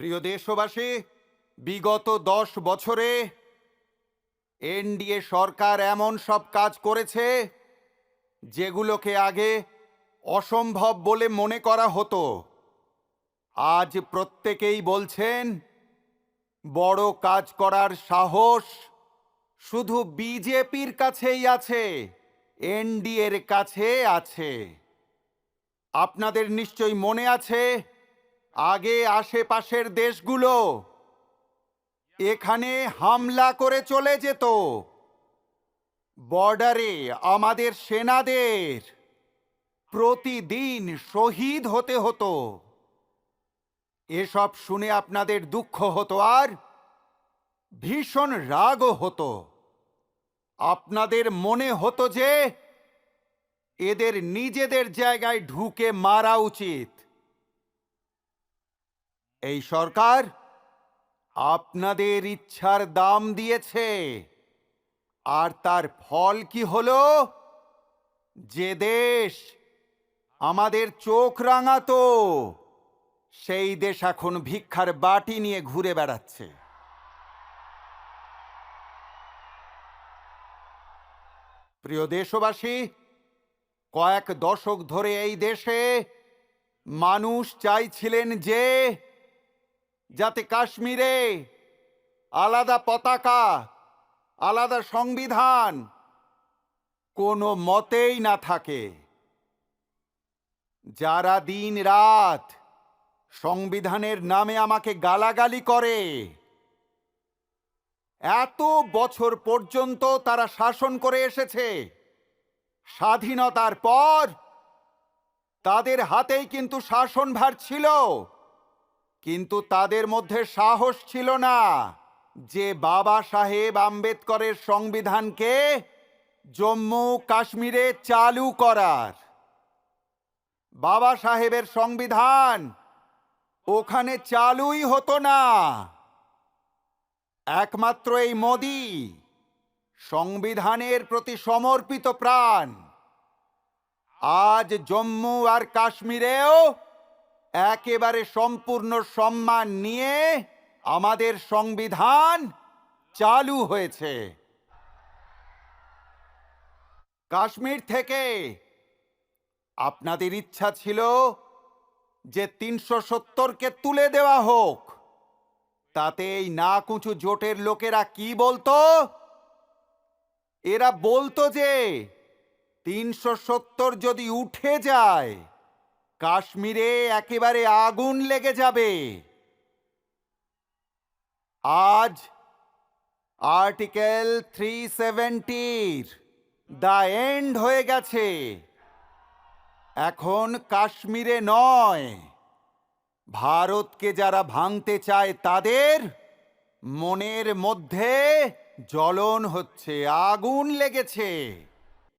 প্রিয় দেশবাসী, বিগত দশ বছরে এনডিএ সরকার এমন সব কাজ করেছে যেগুলোকে আগে অসম্ভব বলে মনে করা হতো। আজ প্রত্যেকেই বলছেন, বড় কাজ করার সাহস শুধু বিজেপির কাছেই আছে, এনডিএর কাছে আছে। আপনাদের নিশ্চয়ই মনে আছে আগে আশেপাশের দেশগুলো। এখানে হামলা করে চলে যেত। বর্ডারে আমাদের সেনাদের প্রতিদিন শহীদ হতে হতো। এসব শুনে আপনাদের দুঃখ হতো আর ভীষণ রাগও হতো। আপনাদের মনে হতো যে এদের নিজেদের জায়গায় ঢুকে মারা উচিত। এই সরকার আপনাদের ইচ্ছার দাম দিয়েছে। আর তার ফল কি হলো? যে দেশ আমাদের চোখ রাঙাতো, সেই দেশ এখন ভিক্ষার বাটি নিয়ে ঘুরে বেড়াচ্ছে। প্রিয় দেশবাসী, কয়েক দশক ধরে এই দেশে মানুষ চাইছিলেন যে যাতে কাশ্মীরে আলাদা পতাকা, আলাদা সংবিধান কোনো মতেই না থাকে। যারা দিন রাত সংবিধানের নামে আমাকে গালাগালি করে, এত বছর পর্যন্ত তারা শাসন করে এসেছে, স্বাধীনতার পর তাদের হাতেই কিন্তু শাসনভার ছিল। কিন্তু তাদের মধ্যে সাহস ছিল না যে বাবা সাহেব আম্বেদকরের সংবিধানকে জম্মু কাশ্মীরে চালু করার। বাবা সাহেবের সংবিধান ওখানে চালুই হতো না। একমাত্র এই মোদি সংবিধানের প্রতি সমর্পিত প্রাণ। আজ জম্মু আর কাশ্মীরেও একেবারে সম্পূর্ণ সম্মান নিয়ে আমাদের সংবিধান চালু হয়েছে। কাশ্মীর থেকে আপনাদের ইচ্ছা ছিল যে তিনশো সত্তরকে তুলে দেওয়া হোক। তাতে এই না কুচু জোটের লোকেরা কি বলতো? এরা বলতো যে তিনশো সত্তর যদি উঠে যায় কাশ্মীরে একেবারে আগুন লেগে যাবে। আজ আর্টিকেল থ্রি সেভেন্টির দ্য এন্ড হয়ে গেছে। এখন কাশ্মীরে নয়। ভারতকে যারা ভাঙতে চায় তাদের মনের মধ্যে জ্বলন হচ্ছে, আগুন লেগেছে।